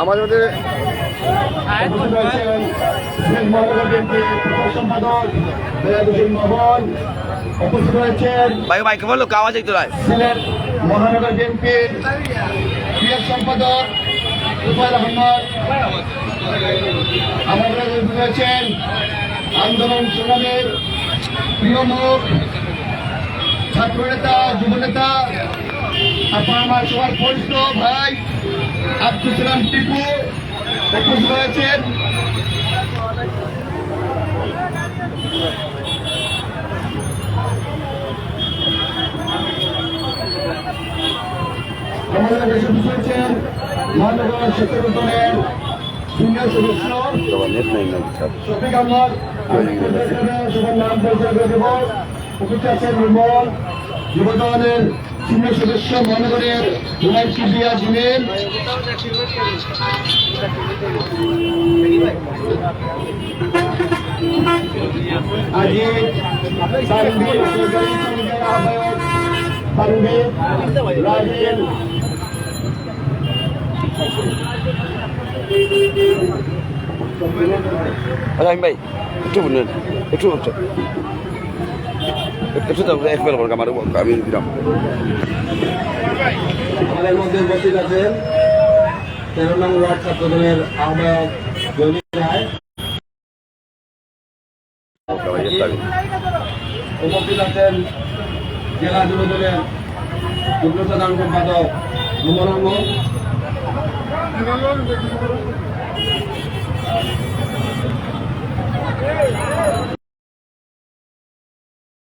আমাদের ভাই ভাই কেমন লোক আওয়াজ একটু রায় মহানগর বিএনপির ক্রিয়া সম্পাদক রুবাইল আহমদ। আমাদের রয়েছেন আন্দোলন সংগ্রামের প্রিয় মুখ ছাত্র নেতা যুব নেতা আপনার আমার সবার পরিচিত ভাই। আব্দুল সালাম টিপু উপস্থিত রয়েছেন আমাদের মহানগর সচেতনের সিনিয়র সদস্য। শফিক আহমদ সবার নাম পরিচয় করে দেব। উপস্থিত যুবদলের সিনিয়র সদস্য মহানগরের হুমায়ুন কিবিয়া জিমেল আমি ভাই একটু বললেন একটু একটু তো এক আমার আমি দিলাম। আমাদের মধ্যে উপস্থিত আছেন তেরো নং ওয়ার্ড ছাত্রদলের আহ্বায়ক রায়। উপস্থিত আছেন জেলা যুব দলের যুগ্ম সাধারণ সম্পাদক রুমন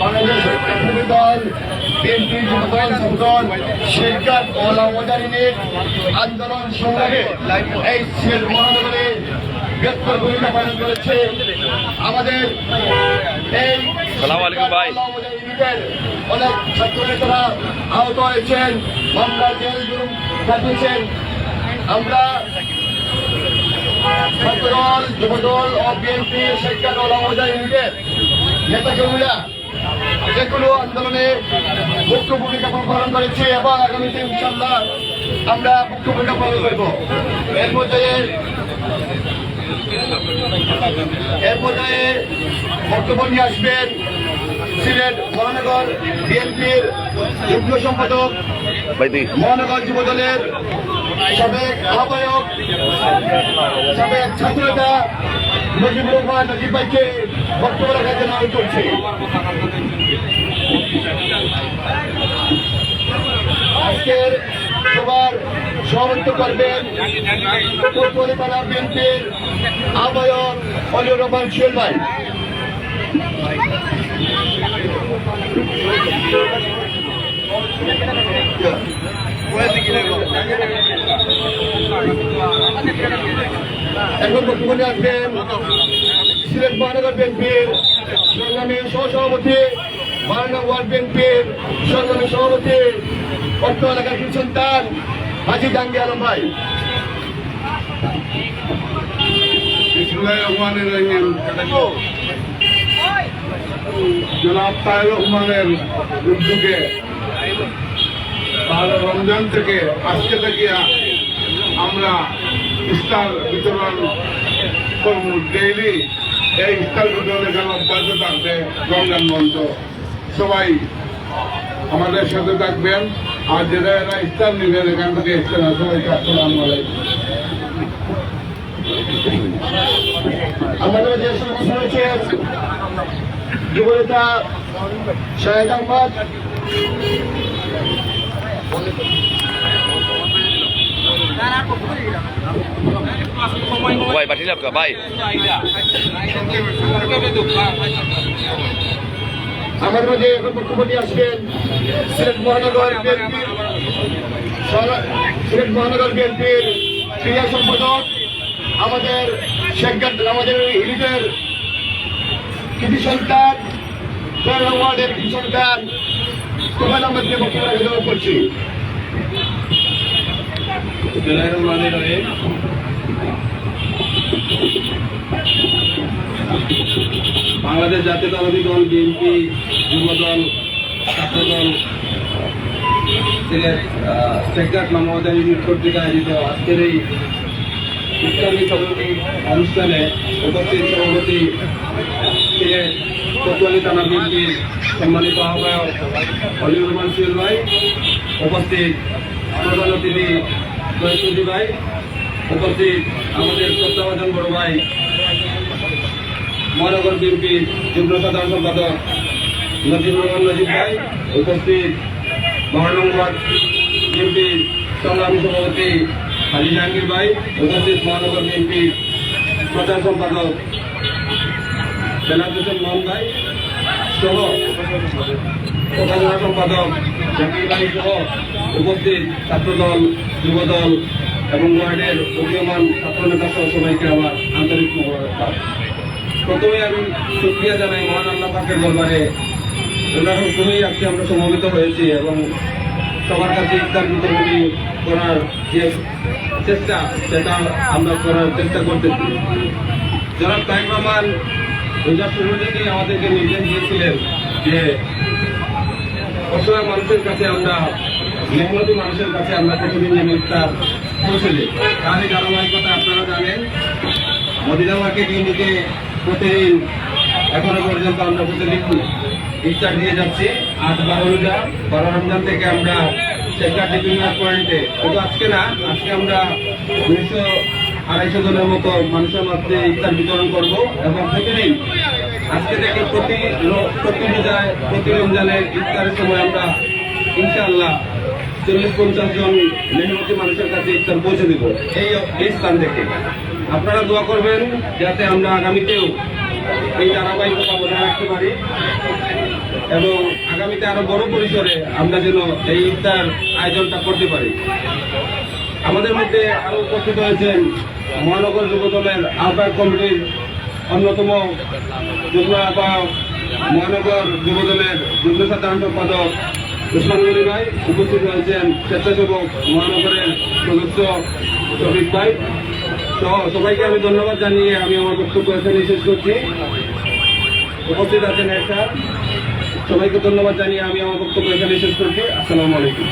বাংলাদেশ জাতীয় দল বিএনপি যুবদল সংগঠন শেরকাত ওলামদারিনের আন্দোলন সংগ্রামে এই সিলেট মহানগরে বৃহত্তর ভূমিকা পালন করেছে আমাদের এই। অনেক ছাত্র নেতারা আহত হয়েছেন মামলা জেল কাটিয়েছেন আমরা ছাত্রদল যুবদল ও বিএনপি শিক্ষা দল আমাদের ইউনিটের নেতাকর্মীরা যেগুলো আন্দোলনে মুখ্য ভূমিকা পালন করেছে এবং আগামীতে ইনশাল্লাহ আমরা মুখ্য ভূমিকা পালন করব। এর পর্যায়ে এর পর্যায়ে বক্তব্য নিয়ে আসবেন সিলেট মহানগর বিএনপির যুগ্ম সম্পাদক, মহানগর যুব দলের সাবেক আহ্বায়ক, সাবেক ছাত্রনেতা নজিবুর রহমান, নজিব ভাইকে বক্তব্য রাখার জন্য আমি করছি। আজকের সবার সভাপতিত্ব করবেন কলকাতা বিএনপির আহ্বায়ক অলিউর রহমান শিল ভাই। এখন বক্তব্য নিয়ে আসবেন সিলেট মহানগর বিএনপির সংগ্রামী সহসভাপতি মহানগর ওয়ার্ড বিএনপির সংগ্রামী সভাপতি হাজি আলম ভাই। জনাব রহমানের উদ্যোগে রমজান থেকে আজকে থেকে আমরা ইফতার বিতরণ করব ডেইলি এই ইফতার বিতরণের জন্য অব্যাহত থাকবে রমজান মঞ্চ। সবাই আমাদের সাথে থাকবেন। আর যারা এরা ইফতার নেবেন এখান থেকে ইফতার সবাইকে আসসালামু আলাইকুম আমাদের যে সমস্ত রয়েছে যুবনেতা শাহেদ আহমদ ভাই লাভ ভাই আমাদের মাঝে এখন নিয়ে আসবেন, সিলেট মহানগর সিলেট মহানগর বিএনপির ক্রিয়া সম্পাদক, আমাদের শেখ আমাদের ইলিটের কৃতি সন্তান ওয়ার্ডের কৃতি সন্তান তোমার আমাদের বক্তব্য গ্রহণ করছি। বাংলাদেশ জাতীয়তাবাদী দল, বিএনপি, যুবদল ছাত্রদল সিলেট সেক্টর ইউনিট কর্তৃক আয়োজিত। আজকের এই ইসলামী সমিতি অনুষ্ঠানে উপস্থিত সভাপতি সিলেট কোতোয়ালি থানা বিএনপির সম্মানিত আহ্বায়ক অলিউর রহমান সিউল ভাই, উপস্থিত প্রধান অতিথি জয়সুদি ভাই, উপস্থিত আমাদের শ্রদ্ধাভাজন বড় ভাই মহানগর বিএনপির যুগ্ম সাধারণ সম্পাদক নজিব রহমান নজিব ভাই, উপস্থিত মহানগর বিএনপির সংগ্রামী সভাপতি হাজি জাহাঙ্গীর ভাই, উপস্থিত মহানগর বিএনপির প্রচার সম্পাদক বেলাদ মোহন ভাই সহ প্রকাশনা সম্পাদক জাকির ভাই সহ উপস্থিত ছাত্রদল, যুবদল এবং ওয়ার্ডের উদীয়মান ছাত্রনেতা সহ সবাইকে আমার আন্তরিক মোবারকবাদ। প্রথমে আমি শুক্রিয়া জানাই, মহান আল্লাহ পাকের দরবারে। ওনার হুকুমেই আজকে আমরা সমবেত হয়েছি এবং সবার কাছে ইফতার বিতরণী করার যে চেষ্টা, সেটা আমরা করার চেষ্টা করতেছি। যারা তাইক রহমান, রোজার শুরু থেকেই আমাদেরকে নির্দেশ দিয়েছিলেন যে অসহায় মানুষের কাছে আমরা মেহনতি মানুষের কাছে আমরা প্রতিদিন যেন ইফতার পৌঁছে দিই। তার এই ধারাবাহিকতা আপনারা জানেন মদিনা মার্কেট ইউনিটে প্রতিদিন এখনও পর্যন্ত আমরা প্রতিদিন ইফতার দিয়ে যাচ্ছি। আট বারো রোজা বারো রমজান থেকে আমরা সেক্টর ডিপিমার পয়েন্টে শুধু আজকে না, আজকে আমরা দুইশো আড়াইশো জনের মতো মানুষের মধ্যে ইফতার বিতরণ করব এবং প্রতিদিন আজকে থেকে প্রতি প্রতি রোজায়, প্রতি রমজানের ইফতারের সময় আমরা ইনশাআল্লাহ চল্লিশ পঞ্চাশ জন মেহনতি মানুষের কাছে ইফতার পৌঁছে দিব। এই স্থান থেকে। আপনারা দোয়া করবেন যাতে আমরা আগামীতেও এই ধারাবাহিকতা বজায় রাখতে পারি এবং আগামীতে আরও বড় পরিসরে আমরা যেন এই ইফতার আয়োজনটা করতে পারি। আমাদের মধ্যে আরও উপস্থিত হয়েছেন মহানগর যুব দলের আহ্বায়ক কমিটির অন্যতম যুগ্ম আহ্বায়ক মহানগর যুব দলের যুগ্ম সাধারণ সম্পাদক উসমান গনি ভাই, উপস্থিত হয়েছেন স্বেচ্ছাসেবক মহানগরের সদস্য শফিক ভাই। সহ সবাইকে আমি ধন্যবাদ জানিয়ে আমি আমার বক্তব্য এখানে শেষ করছি। উপস্থিত আছেন একটা সবাইকে ধন্যবাদ জানিয়ে আমি আমার বক্তব্য এখানে শেষ করছি। আসসালামু আলাইকুম।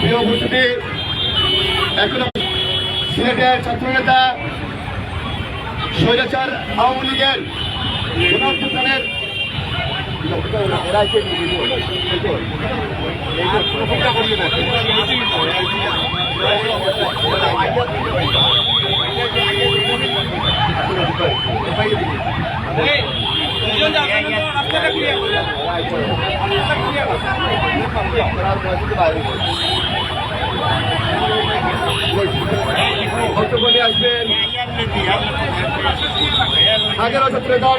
প্রিয় উপস্থিতি, এখনও সিলেটের ছাত্রনেতা, স্বৈরাচার আওয়ামী লীগের নিয়ে আসবেন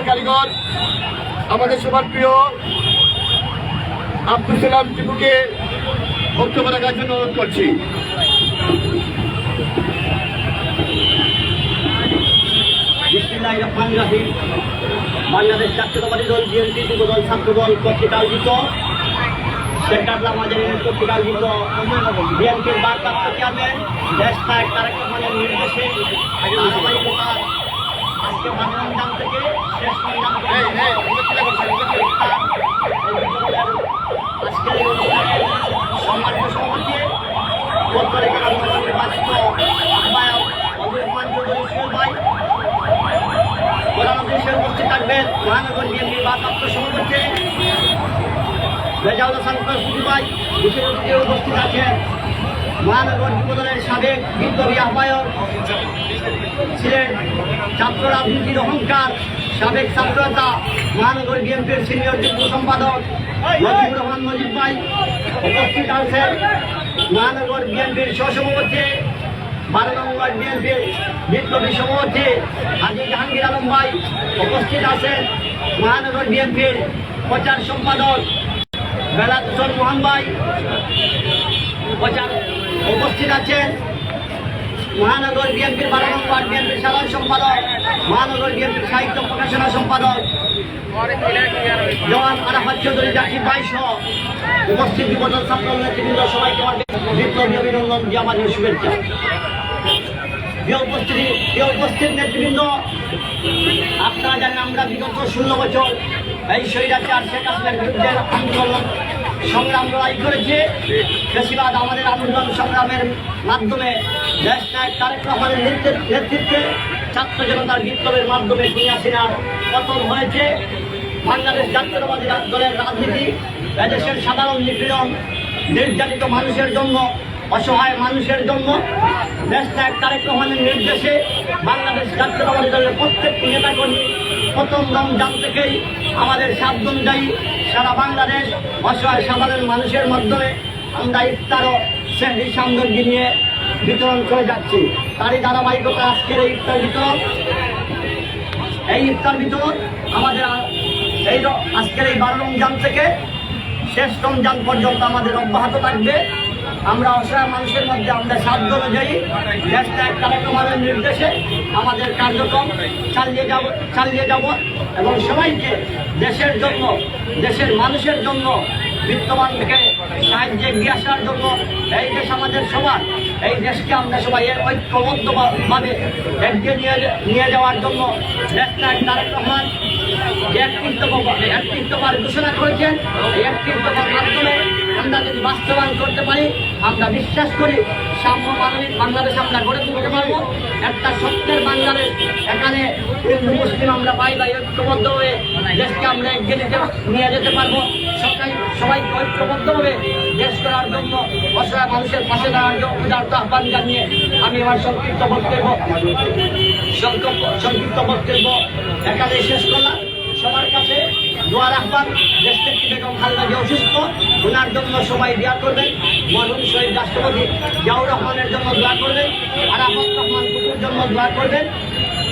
কারিগর আমাদের সবার প্রিয় আব্দুল সালাম টিপুকে বক্তব্য রাখার জন্য অনুরোধ করছি। বাংলাদেশ জাতীয়তাবাদী দল, বিএনপি যুবদল, ছাত্রদল কর্তৃক আয়োজিত কর্তৃক আয়োজিত বিএনপির ভারপ্রাপ্ত চেয়ারম্যান, দেশ রহমানের নির্দেশে আজকে বাংলাদেশ থেকে শেষ পর্যন্ত আজকের এই অনুষ্ঠানে সম্মানিত সভাপতি পত্রিকার নির্বাচিত আহ্বায়ক চৌধুরী সুয়েল ভাই। প্রধান অতিথি উপস্থিত থাকবেন মহানগর বিএনপির ভারপ্রাপ্ত সভাপতি মহানগর যুবদলের সাবেক বিপ্লবী আহ্বায়ক ছিলেন ছাত্র রাজনীতির অহংকার, সাবেক ছাত্রতা মহানগর বিএনপির সিনিয়র যুগ্ম সম্পাদক নজিবুর রহমান নজিব ভাই উপস্থিত আছেন। মহানগর বিএনপির সহসভাপতি বারো নম্বর বিএনপির বিপ্লবী সভাপতি হাজি জাহাঙ্গীর আলম ভাই উপস্থিত আছেন। মহানগর বিএনপির প্রচার সম্পাদক বেলাত হোসেন মোহন ভাই, প্রচার উপস্থিত আছেন মহানগর বিএনপির বারো নং ওয়ার্ড বিএনপির সাধারণ সম্পাদক, মহানগর বিএনপির সাহিত্য প্রকাশনা সম্পাদক, জওয়ান আরাফাত চৌধুরী জাকির সহ উপস্থিত বিপদন ছাত্র নেতৃবৃন্দ সবাইকে আমার বিপ্লবী অভিনন্দন, দিয়ে আমাদের শুভেচ্ছা। উপস্থিতি নেতৃবৃন্দ, আপনারা জানেন আমরা বিগত ষোলো বছর এই স্বৈরাচার শেখ হাসিনার বিরুদ্ধে আন্দোলন সংগ্রাম লড়াই করেছে। বেশিরভাগ আমাদের আন্দোলন সংগ্রামের মাধ্যমে দেশ নায়ক তারেক রহমানের নেতৃত্বে ছাত্র জনতার বিপ্লবের মাধ্যমে দুনিয়া সিনার পতন হয়েছে। বাংলাদেশ জাতীয়তাবাদী দলের রাজনীতি, এদেশের সাধারণ নিপীড়ন, নির্যাতিত মানুষের জন্য অসহায় মানুষের জন্য দেশ নায়ক তারেক রহমানের নির্দেশে বাংলাদেশ জাতীয়তাবাদী দলের প্রত্যেকটি নেতাকর্মী প্রথম রমজান থেকেই আমাদের সাধ্য অনুযায়ী সারা বাংলাদেশ অসহায় সাধারণ মানুষের মাধ্যমে আমরা ইফতারও সেই সামগ্রী নিয়ে বিতরণ করে যাচ্ছি। তারই ধারাবাহিকতা আজকের এই ইফতার বিতরণ। এই ইফতার বিতরণ আমাদের এই আজকের এই বারো রমজান থেকে শেষ রমজান পর্যন্ত আমাদের অব্যাহত থাকবে। আমরা অসহায় মানুষের মধ্যে আমরা সাধ্য অনুযায়ী দেশ ত্যাগ কার্যক্রমের নির্দেশে আমাদের কার্যক্রম চালিয়ে যাব চালিয়ে যাব এবং সবাইকে দেশের জন্য, দেশের মানুষের জন্য বিত্তবান থেকে সাহায্যে এগিয়ে আসার জন্য এই দেশ আমাদের সবার, এই দেশকে আমরা সবাই ঐক্যবদ্ধভাবে এগিয়ে নিয়ে নিয়ে যাওয়ার জন্য নায়ক তারেক রহমান একত্রিশ ঘোষণা করেছেন, এই মাধ্যমে আমরা যদি বাস্তবায়ন করতে পারি আমরা বিশ্বাস করি সাম্য মানবিক বাংলাদেশ আমরা গড়ে তুলতে পারব। একটা সত্যের বাংলাদেশ। এখানে হিন্দু মুসলিম আমরা পাই বা ঐক্যবদ্ধ হয়ে দেশকে আমরা এগিয়ে নিতে নিয়ে যেতে পারব। সবাই সবাইকে ঐক্যবদ্ধভাবে দেশ করার জন্য অসহায় মানুষের পাশে দাঁড়ার উদার্ত আহ্বান জানিয়ে আমি আমার সংক্ষিপ্ত বক্তব্য সংক্ষিপ্ত- বক্তব্য এখানে শেষ করলাম। দোয়ার আহ্বান দেশ থেকে বেগম খালেদা যে অসুস্থ। ওনার জন্য সবাই দোয়া করবেন। মরহুম শহীদ রাষ্ট্রপতি জিয়াউর রহমানের জন্য দোয়া করবেন। আরাফত রহমান কুকুর জন্য দোয়া করবেন।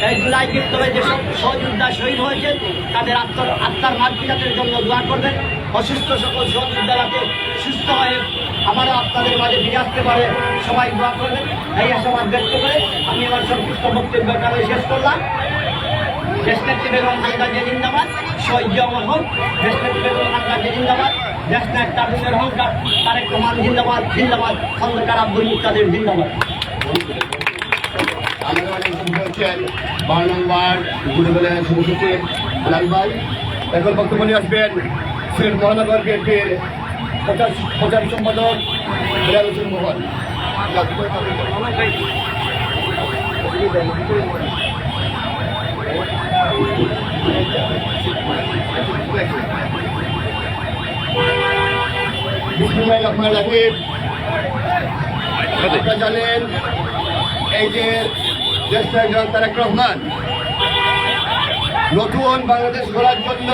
এই জুলাই বিপ্লবে যেসব সহযোদ্ধা শহীদ হয়েছেন তাদের আত্মার আত্মার মাতৃজাতের জন্য দোয়া করবেন। অসুস্থ সকল সহযোদ্ধা যাতে সুস্থ হয়ে আবারও আপনাদের মাঝে ফিরে আসতে পারে, সবাই দোয়া করবেন। এই আশাবাদ ব্যক্ত করে আমি আমার সংক্ষিপ্ত বক্তব্য শেষ করলাম। দেশনেত্রী বেগম খালেদা জিয়া অমর হোক দেশনেত্রী বেগম জিয়া জিন্দাবাদ দেশনায়ক তারুণের অহংকার তারেক রহমান জিন্দাবাদ জিন্দাবাদ খন্দকার আব্দুল মুক্তাদের জিন্দাবাদ। বারো নং ওয়ার্ড গুরুবেলা সভাপতি লাল ভাই, এখন বক্তব্য নিয়ে আসবেন সিলেট মহানগর বিএনপির প্রচার প্রচার সম্পাদক বিলাল হোসেন মোহন আপনারা জানেন এই যে দেশ নায়ক তারেক রহমান নতুন বাংলাদেশ গড়ার জন্য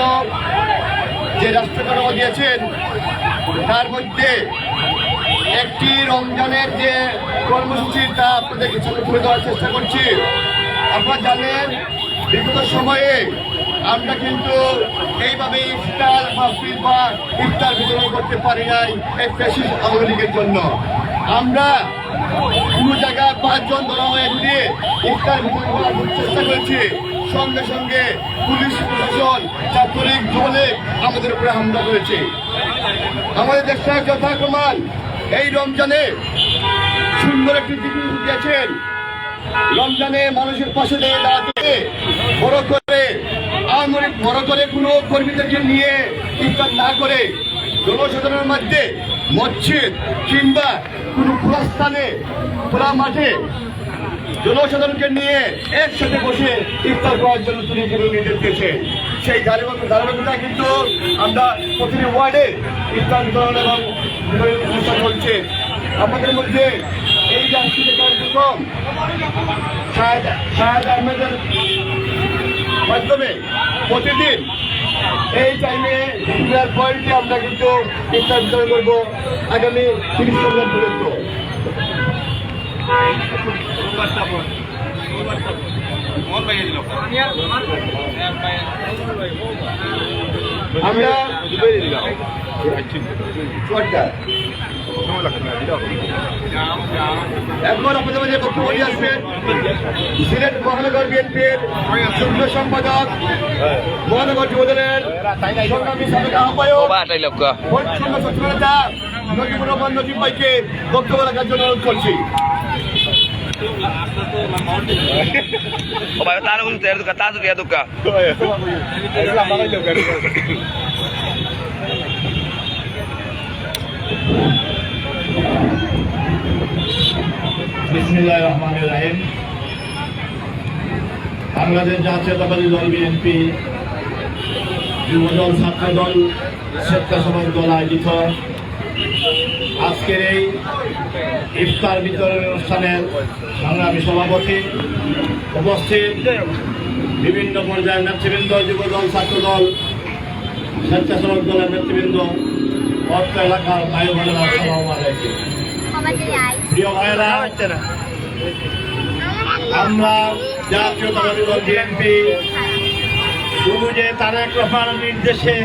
যে রাষ্ট্রকর্ম দিয়েছেন তার মধ্যে একটি রমজানের যে কর্মসূচি তা আপনাদের সামনে তুলে দেওয়ার চেষ্টা করছি। আপনারা জানেন বিগত সময়ে আমরা কিন্তু এইভাবে ইফতার মাহফিল বা ইফতার বিতরণ করতে পারি নাই এই ফ্যাসিস্ট আওয়ামী লীগের জন্য। আমরা কোনো জায়গায় পাঁচজন ধরা হয়ে দিয়ে ইফতার বিতরণ করার চেষ্টা করেছি। সঙ্গে সঙ্গে পুলিশ প্রশাসন, ছাত্রলীগ, যুবলীগ আমাদের উপরে হামলা করেছে। আমাদের দেশটা যথাক্রমান এই রমজানে সুন্দর একটি দিন দিয়েছেন। রমজানে মানুষের পাশে দাঁড়াতে বড় করে আমার বড় করে কোনো কর্মীদেরকে নিয়ে ইফতার না করে জনসাধারণের মধ্যে মসজিদ কিংবা কোনো খোলা স্থানে, খোলা মাঠে জনসাধারণকে নিয়ে একসাথে বসে ইফতার করার জন্য তিনি কিন্তু নির্দেশ দিয়েছে সেই ধারাবাহিক ধারাবাহিকতা কিন্তু আমরা প্রতিটি ওয়ার্ডে ইফতার বিতরণ এবং চলছে। আমাদের মধ্যে এই আজকে কার্যক্রম শাহেদ আহমেদের মাধ্যমে প্রতিদিন এই টাইমে দুপুরের পয়েন্টে আমরা কিন্তু ইফতার বিতরণ করব আগামী তিরিশ রমজান পর্যন্ত। আমরা সরকার এখন আপনাদের মাঝে বক্তব্য নিয়ে আসবেন সিলেট মহানগর বিএনপির যুগ্ম সম্পাদক মহানগর যুবদলের সংগ্রামী সাবেক আহ্বায়ক. পরিচ্ছন্ন সচিব নেতা নজিবুর রহমান নজিব ভাইকে বক্তব্য রাখার জন্য অনুরোধ করছি। su বিসমিল্লাহ রহমান রাহিম। বাংলাদেশ জাতীয়তাবাদী দল বিএনপি যুবদল ছাত্রদল স্বেচ্ছাসেবক দল আয়োজিত। আজকের এই ইফতার বিতরণ অনুষ্ঠানের সংগ্রামী সভাপতি উপস্থিত বিভিন্ন পর্যায়ের নেতৃবৃন্দ, যুবদল ছাত্রদল স্বেচ্ছাসেবক দলের নেতৃবৃন্দ অর্থ এলাকার বায়ু সভা আমরা জাতীয়তাবাদী দল বিএনপি শুধু যে তারেক নির্দেশে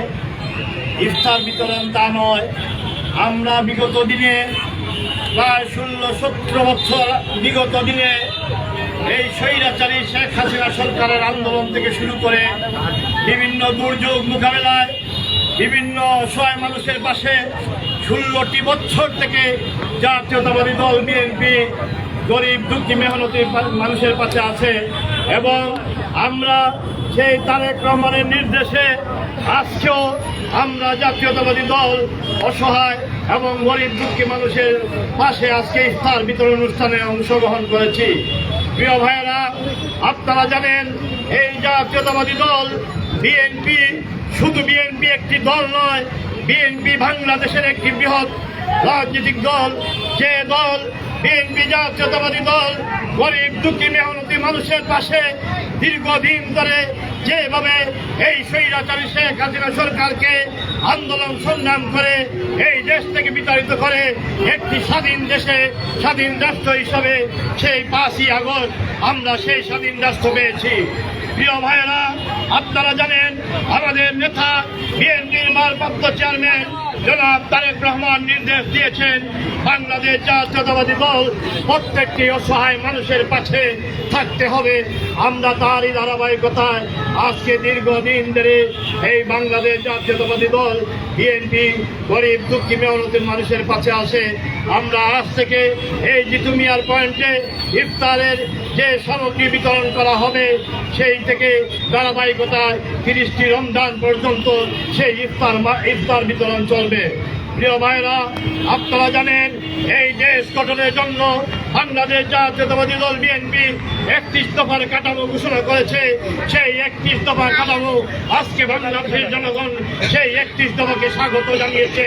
ইফতার বিতরণ তা নয়। আমরা বিগত দিনে প্রায় ষোলো সতেরো বছর বিগত দিনে এই স্বৈরাচারী শেখ হাসিনা সরকারের আন্দোলন থেকে শুরু করে বিভিন্ন দুর্যোগ মোকাবেলায় বিভিন্ন অসহায় মানুষের পাশে ষোলোটি বছর থেকে জাতীয়তাবাদী দল বিএনপি গরিব দুঃখী মেহনতি মানুষের পাশে আছে এবং আমরা সেই তারেক রহমানের নির্দেশে আজকেও আমরা জাতীয়তাবাদী দল অসহায় এবং গরিব দুঃখী মানুষের পাশে আজকে ইফতার বিতরণ অনুষ্ঠানে অংশগ্রহণ করেছি। প্রিয় ভাইয়েরা, আপনারা জানেন, এই জাতীয়তাবাদী দল বিএনপি শুধু বিএনপি একটি দল নয় বিএনপি বাংলাদেশের একটি বৃহৎ রাজনৈতিক দল, যে দল বিএনপি জাতীয়তাবাদী দল, গরিব, দুঃখী, মেহনতি মানুষের পাশে দীর্ঘদিন ধরে যেভাবে এই স্বৈরাচারী শেখ হাসিনা সরকারকে আন্দোলন সংগ্রাম করে, এই দেশ থেকে বিতাড়িত করে একটি স্বাধীন দেশে, স্বাধীন রাষ্ট্র হিসাবে সেই পাঁচই আগস্ট আমরা সেই স্বাধীন রাষ্ট্র পেয়েছি। প্রিয় ভাইয়েরা, আপনারা জানেন, আমাদের নেতা, বিএনপির মালপত্র চেয়ারম্যান জনাব তারেক রহমান নির্দেশ দিয়েছেন, বাংলাদেশ জাতীয়তাবাদী দল প্রত্যেকটি অসহায় মানুষের পাশে থাকতে হবে। আমরা তারই ধারাবাহিকতায় আজকে দীর্ঘদিন ধরে এই বাংলাদেশ জাতীয়তাবাদী দল, বিএনপি, গরিব, দুঃখী মেহনতের মানুষের পাশে আসে আমরা আজ থেকে এই জিতুমিয়ার পয়েন্টে ইফতারের যে সামগ্রী বিতরণ করা হবে, সেই থেকে ধারাবাহিকতায় তিরিশটি রমজান পর্যন্ত সেই ইফতার ইফতার বিতরণ চলবে। প্রিয় ভাইরা, আপনারা জানেন, এই দেশ গঠনের জন্য বাংলাদেশ জাতীয়তাবাদী দল বিএনপি একত্রিশ দফার কাঠামো ঘোষণা করেছে। সেই একত্রিশ দফার কাঠামো আজকে বাংলাদেশের জনগণ সেই একত্রিশ দফাকে স্বাগত জানিয়েছে।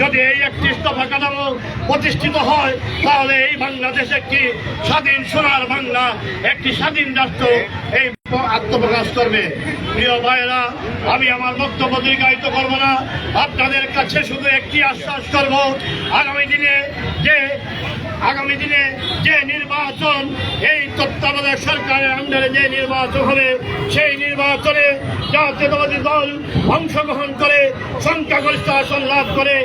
যদি এই একত্রিশ দফা কাঠামো প্রতিষ্ঠিত হয়, তাহলে এই বাংলাদেশ একটি স্বাধীন সোনার বাংলা, একটি স্বাধীন রাষ্ট্র, এই আত্মপ্রকাশ করবে। প্রিয় ভাইয়েরা, আমি আমার বক্তব্য দীর্ঘায়িত করব না। আপনাদের কাছে শুধু একটি আশ্বাস করব, আগামী দিনে যে, আগামী দিনে যে নির্বাচন, এই তত্ত্বাবধায়ক সরকারের আন্ডারে যে নির্বাচন হবে, সেই নির্বাচনে জাতীয়তাবাদী দল অংশগ্রহণ করে, সংখ্যাগরিষ্ঠ আসন লাভ করে,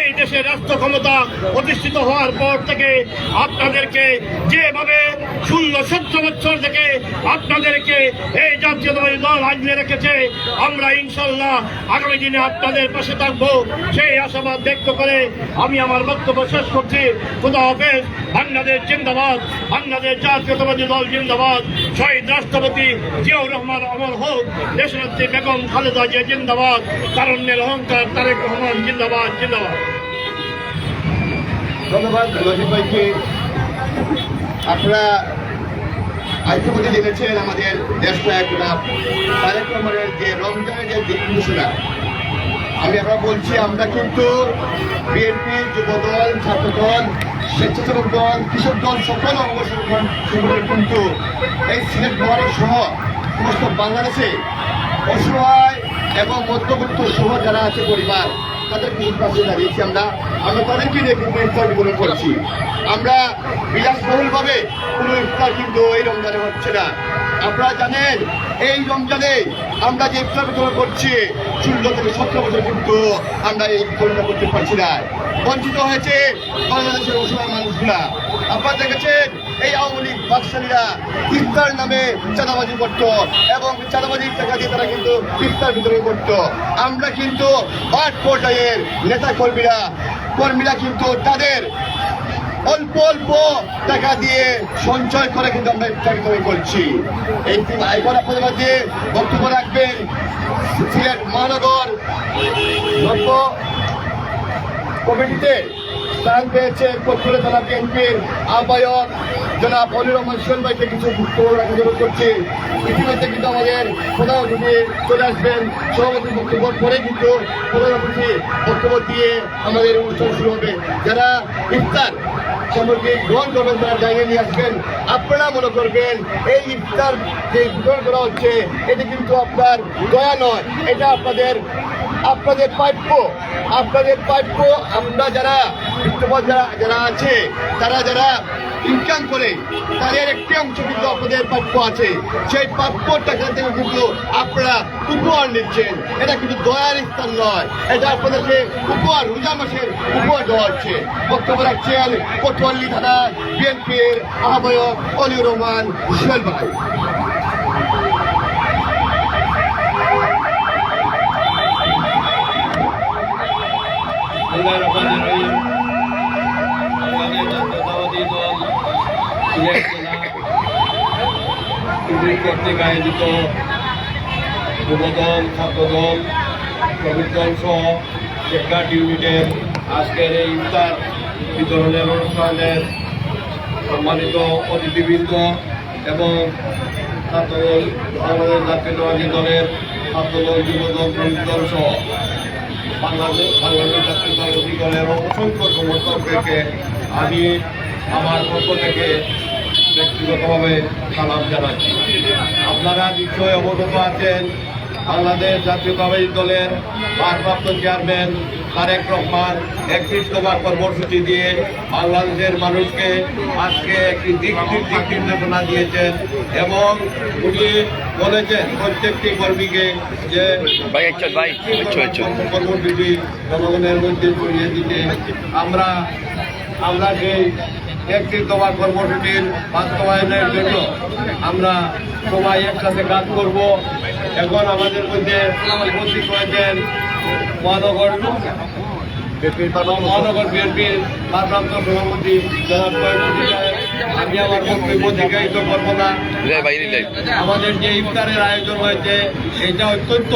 এই দেশের রাষ্ট্র ক্ষমতা প্রতিষ্ঠিত হওয়ার পর থেকে আপনাদেরকে যেভাবে ষোলো সত্তর বছর থেকে আপনাদেরকে এই জাতীয়তাবাদী দল আগলে রেখেছে, আমরা ইনশাল্লাহ আগামী দিনে আপনাদের পাশে থাকব। সেই আশাবাদ ব্যক্ত করে আমি আমার বক্তব্য শেষ করছি। খুদা হাফেজ, বাংলাদেশ জিন্দাবাদ, বাংলাদেশ জাতীয়তাবাদী দল জিন্দাবাদ, শহীদ রাষ্ট্রপতি জিয়াউর রহমান অমর হোক, দেশনেত্রী বেগম খালেদা জিয়া জিন্দাবাদ, তারণ্যের অহংকার তারেক রহমান জিন্দাবাদ জিন্দাবাদ। ধন্যবাদ আপনারা আইসিপতি জেনেছেন আমাদের দেশ নায়করা তারেক রহমানের যে রমজানের যে দিক আমি আমরা বলছি, আমরা কিন্তু বিএনপি, যুবদল, ছাত্রদল, স্বেচ্ছাসেবক দল, কৃষক দল সকল অঙ্গ কিন্তু এই সিলেট মহানগর সহ সমস্ত বাংলাদেশে অসহায় এবং মধ্যবিত্ত সহ যারা আছে পরিবার তাদের কিছু পাশে দাঁড়িয়েছি আমরা। আমরা তাদেরকে নিয়ে কিন্তু ইফতার বিতরণ করছি আমরা বিলাসবহুল ভাবে কোনো ইফতার কিন্তু এই রমজানে হচ্ছে না। আপনারা জানেন, এই রমজানে আমরা যে ইফতার বিতরণ করছি ষোলো থেকে সতেরো বছর কিন্তু আমরা এই বিতরণটা করতে পারছি না। বঞ্চিত হয়েছে বাংলাদেশের মুসলমান মানুষগুলা। আপনারা দেখেছেন এই আওয়ামী লীগ বাকশালীরা ইফতার নামে চাঁদাবাজি করতো এবং চাঁদাবাজির টাকা দিয়ে তারা কিন্তু ইফতার বিতরণ করতো। আমরা কিন্তু মাঠ পর্যায়ের নেতা কর্মীরা কর্মীরা কিন্তু তাদের অল্প অল্প টাকা দিয়ে সঞ্চয় করে কিন্তু আমরা ইফতার বিতরণ করছি। এই এখন আপনাদের মাঝে বক্তব্য রাখবেন সিলেট মহানগর কমিটিতে স্থান পেয়েছে কোটপুরে থানা বিএনপির আহ্বায়ক জনাব অলি রহমান সোহেল কিছু বক্তব্য জন্য করছি। ইতিমধ্যে কিন্তু আমাদের প্রধান অতিথি চলে আসবেন। সভাপতি বক্তব্য পরে কিন্তু প্রধান অতিথি বক্তব্য দিয়ে আমাদের অনুষ্ঠান শুরু হবে। যারা ইফতার সম্পর্কে গ্রহণ করবেন, তারা জায়গায় নিয়ে আসবেন। আপনারা মনে করবেন এই ইফতার যে বিতরণ করা হচ্ছে, এটি কিন্তু আপনার দয়া নয়। এটা আপনাদের আপনাদের প্রাপ্য আপনাদের প্রাপ্য, আমরা যারা বিত্তবান যারা যারা আছে, তারা যারা ইনকাম করে, তাদের একটি অংশ কিন্তু আপনাদের প্রাপ্য আছে। সেই প্রাপ্য টাকা থেকে কিন্তু আপনারা উপহার নিচ্ছেন। এটা কিন্তু দয়ার স্থান নয়। এটা আপনাদেরকে উপহার, রোজা মাসের উপহার দেওয়া হচ্ছে। বক্তব্য রাখছেন কোতোয়ালি থানা বিএনপির আহ্বায়ক অলিউর রহমান সোহেল ভাই আল্লাহ রহমান রহিম আমাদের জাতীয়তাবাদী দল সিলেট জেলা শিবির কর্তৃক আয়োজিত যুবদল ছাত্রদল শ্রমিক দল সহ শেখাট ইউনিটের আজকের এই ইফতার বিতরণের অনুষ্ঠানের সম্মানিত অতিথিবৃন্দ এবং ছাত্রদল, বাংলাদেশ জাতীয়তাবাদী দলের ছাত্রদল, যুবদল শ্রমিক দল সহ বাংলাদেশ বাংলাদেশ জাতীয়তাবাদী দলের অসংখ্য সমর্থকদেরকে আমি আমার পক্ষ থেকে ব্যক্তিগতভাবে সালাম জানাচ্ছি। আপনারা নিশ্চয়ই অবগত আছেন বাংলাদেশ জাতীয়তাবাদী দলের ভারপ্রাপ্ত চেয়ারম্যান তারেক রহমান একত্রিশ দফা কর্মসূচি দিয়ে বাংলাদেশের মানুষকে আজকে একটি দিক দিক নির্দেশনা দিয়েছেন এবং উনি বলেছেন প্রত্যেকটি কর্মীকে যে কর্মসূচি জনগণের মধ্যে ছড়িয়ে দিতে। আমরা আমরা সেই একটি বা কর্মসূচির বাস্তবায়নের জন্য আমরা সবাই একসাথে কাজ করব। এখন আমাদের মধ্যে উপস্থিত হয়েছেন মহানগর মহানগর বিএনপির ভারপ্রাপ্ত সভাপতি জনাব আমি আমার বক্তব্য দীর্ঘায়িত করব না। আমাদের যে ইফতারের আয়োজন হয়েছে সেটা অত্যন্ত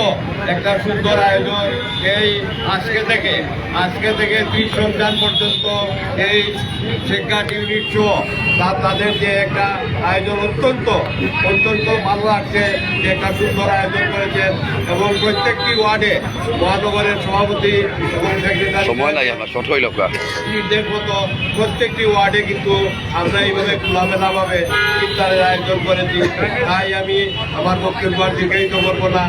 একটা সুন্দর আয়োজন। এই আজকে থেকে আজকে থেকে ত্রিশ রমজান পর্যন্ত এই শিক্ষাট ইউনিট সহ তাদের যে একটা আয়োজন অত্যন্ত অত্যন্ত ভালো লাগছে যে একটা সুন্দর আয়োজন করেছেন এবং প্রত্যেকটি ওয়ার্ডে মহানগরের সভাপতি এবং সেক্রেটারি সময় নাই আমরা শর্ট হইল নির্দেশ মতো প্রত্যেকটি ওয়ার্ডে কিন্তু আমরা এইভাবে খোলামেলাভাবে ইফতারের আয়োজন করেছি। তাই আমি আমার বক্তব্য আর দীর্ঘায়িত করব না।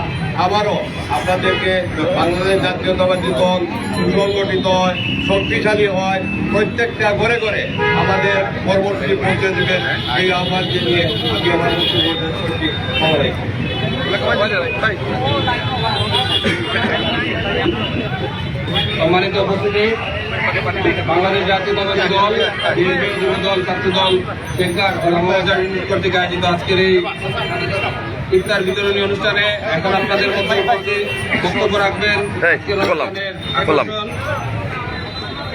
আবারও আপনাদেরকে বাংলাদেশ জাতীয়তাবাদী দল সুসংগঠিত হয়, শক্তিশালী হয়, প্রত্যেকটা ঘরে ঘরে আমাদের কর্মসূচি পৌঁছে দেবেন এই আহ্বান জানিয়ে আমি আমার বক্তব্য সম্মানিত উপস্থিতি বাংলাদেশ জাতীয়তাবাদী দল বিএনপি যুব দল ছাত্র দল বেকার মহাজন কর্তৃক আয়োজিত আজকের এই ইফতার বিতরণী অনুষ্ঠানে এখন আপনাদের মধ্যে বক্তব্য রাখবেন।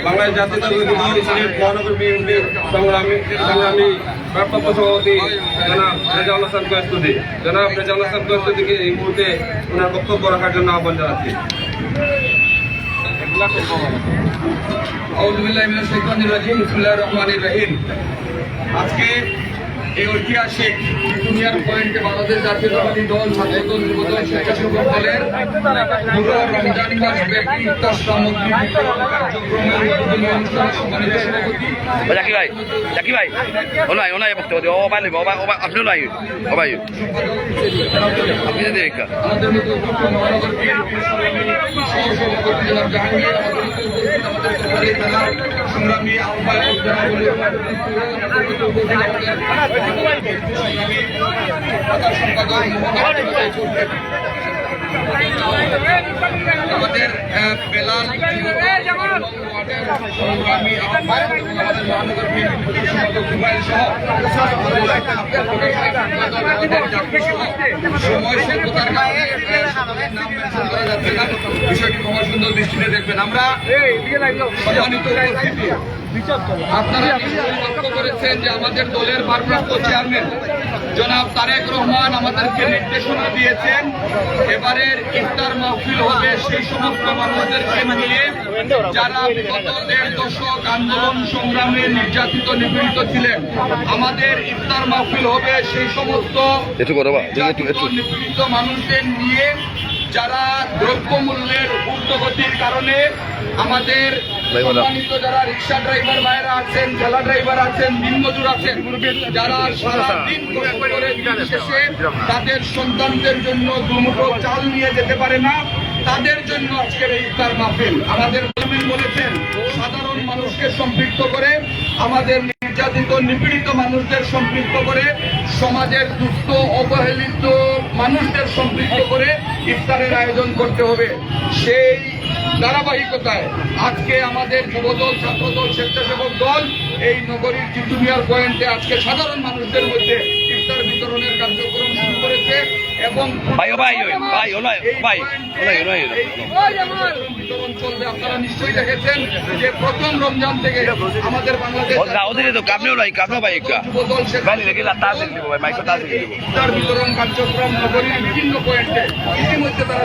বাংলাদেশ জাতীয়তাবাদী দল সিলেট মহানগর বিএনপি সংগ্রামী সংগ্রামী ভারপ্রাপ্ত সভাপতি জনাব রেজাউল হাসান কয়েস্তুদি জনাব রেজাউল হাসান কয়েস্তুদিকে এই মুহূর্তে ওনার বক্তব্য রাখার জন্য আহ্বান জানাচ্ছি। আউযু বিল্লাহি মিনাশ শাইতানির রাজিম। বিসমিল্লাহির রহমানির রহিম। আজকে এই ঐতিহাসিক দুনিয়ার পয়েন্টে বাংলাদেশ জাতীয়তাবাদী দল ছাত্রদল যুবদল স্বেচ্ছাসেবক দলের পুরো রমজান মাস ব্যাপী ইফতার সামগ্রী জাকি ভাই জাকি ভাই ও নাই ও নাই বক্তব্য ও ভাই নেব ও ভাই ও ভাই আপনিও নাই ও ভাই আপনি যদি আমাদের মতো মহানগর জাহাঙ্গীর আমাদের সংগ্রামী আহ্বায়ক আমাদের। বিষয়টি সুন্দর দৃষ্টিতে দেখবেন আমরা সম্মানিত উপস্থিতি আপনারা লক্ষ্য করেছেন যে আমাদের দলের ভারপ্রাপ্ত চেয়ারম্যান জনাব তারেক রহমান আমাদেরকে নির্দেশনা দিয়েছেন এবারের ইফতার মাহফিল হবে সেই সমস্ত মানুষদেরকে নিয়ে। যারা বিগত দেড় দশক আন্দোলন সংগ্রামে নির্যাতিত নিপীড়িত ছিলেন আমাদের ইফতার মাহফিল হবে সেই সমস্ত নিপীড়িত মানুষদের নিয়ে যারা দ্রব্যমূল্যের ঊর্ধ্বগতির কারণে আমাদের সম্মানিত যারা রিক্সা ড্রাইভার ভাইরা আছেন ঠেলা ড্রাইভার আছেন দিনমজুর আছেন যারা সারাদিন করে শেষে তাদের সন্তানদের জন্য দুমুঠো চাল নিয়ে যেতে পারে না তাদের জন্য আজকের এই ইফতার মাহফিল। আমাদের বলেছেন সাধারণ মানুষকে সম্পৃক্ত করে আমাদের নির্যাতিত নিপীড়িত মানুষদের সম্পৃক্ত করে সমাজের দুস্থ অবহেলিত মানুষদের সম্পৃক্ত করে ইফতারের আয়োজন করতে হবে। সেই ধারাবাহিকতায় আজকে আমাদের যুবদল ছাত্রদল স্বেচ্ছাসেবক দল এই নগরীর জিতুমিয়ার পয়েন্টে আজকে সাধারণ মানুষদের মধ্যে ইফতার বিতরণের কার্যক্রম শুরু করেছে এবং বিতরণ চলবে আপনারা নিশ্চয়ই দেখেছেন যে প্রথম রমজান থেকে আমাদের বাংলাদেশ বিতরণ কার্যক্রম নগরীর বিভিন্ন পয়েন্টে ইতিমধ্যে তারা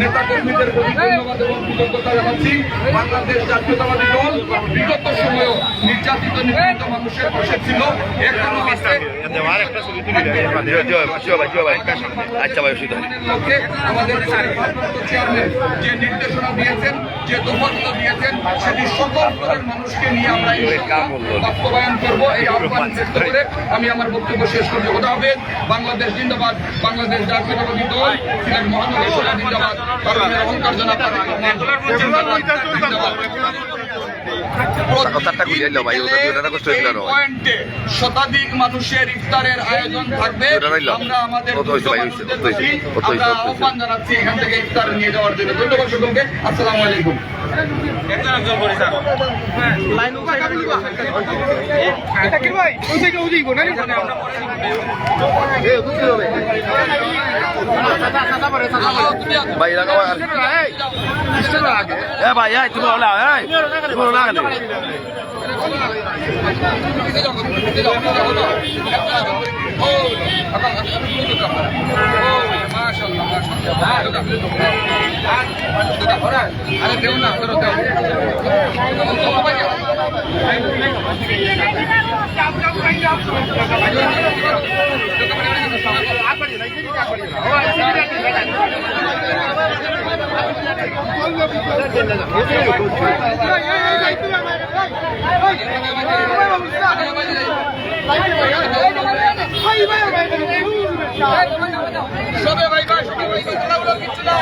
নেতা কর্মীদের প্রতি ধন্যবাদ এবং কৃতজ্ঞতা জানাচ্ছি। বাংলাদেশ জাতীয়তাবাদী দল বিগত সময়েও নির্যাতিত নিপীড়িত মানুষের পাশে ছিল। এখনও আছে। জিও জিও জিও ভাই জিও ভাই আচ্ছা ভাই অসুবিধা আমাদের চেয়ারম্যান যে নির্দেশনা দিয়েছেন যে দফাগুলো দিয়েছেন সেটি সকল স্তরের মানুষকে নিয়ে আমরা বাস্তবায়ন করব। এই আহ্বান করে আমি আমার বক্তব্য শেষ করতে কথা হবে বাংলাদেশ জিন্দাবাদ। বাংলাদেশ জাতীয়তাবাদী দল। সিলেট মহানগর সভা জিন্দাবাদ। অহংকার জনাব জিন্দাবাদ। শতাধিক মানুষের ইফতারের আয়োজন থাকবে। আমরা আমাদের আমরা আহ্বান জানাচ্ছি এখান থেকে ইফতার নিয়ে যাওয়ার জন্য। ধন্যবাদ সকলকে। আসসালামু আলাইকুম। ভাই লাগাও আর এ ভাই এই তুমি ওলা এই। তুমি ওলা কেন? আরে দেও না সবে ভাই ভাই সবে ভাই কিছু না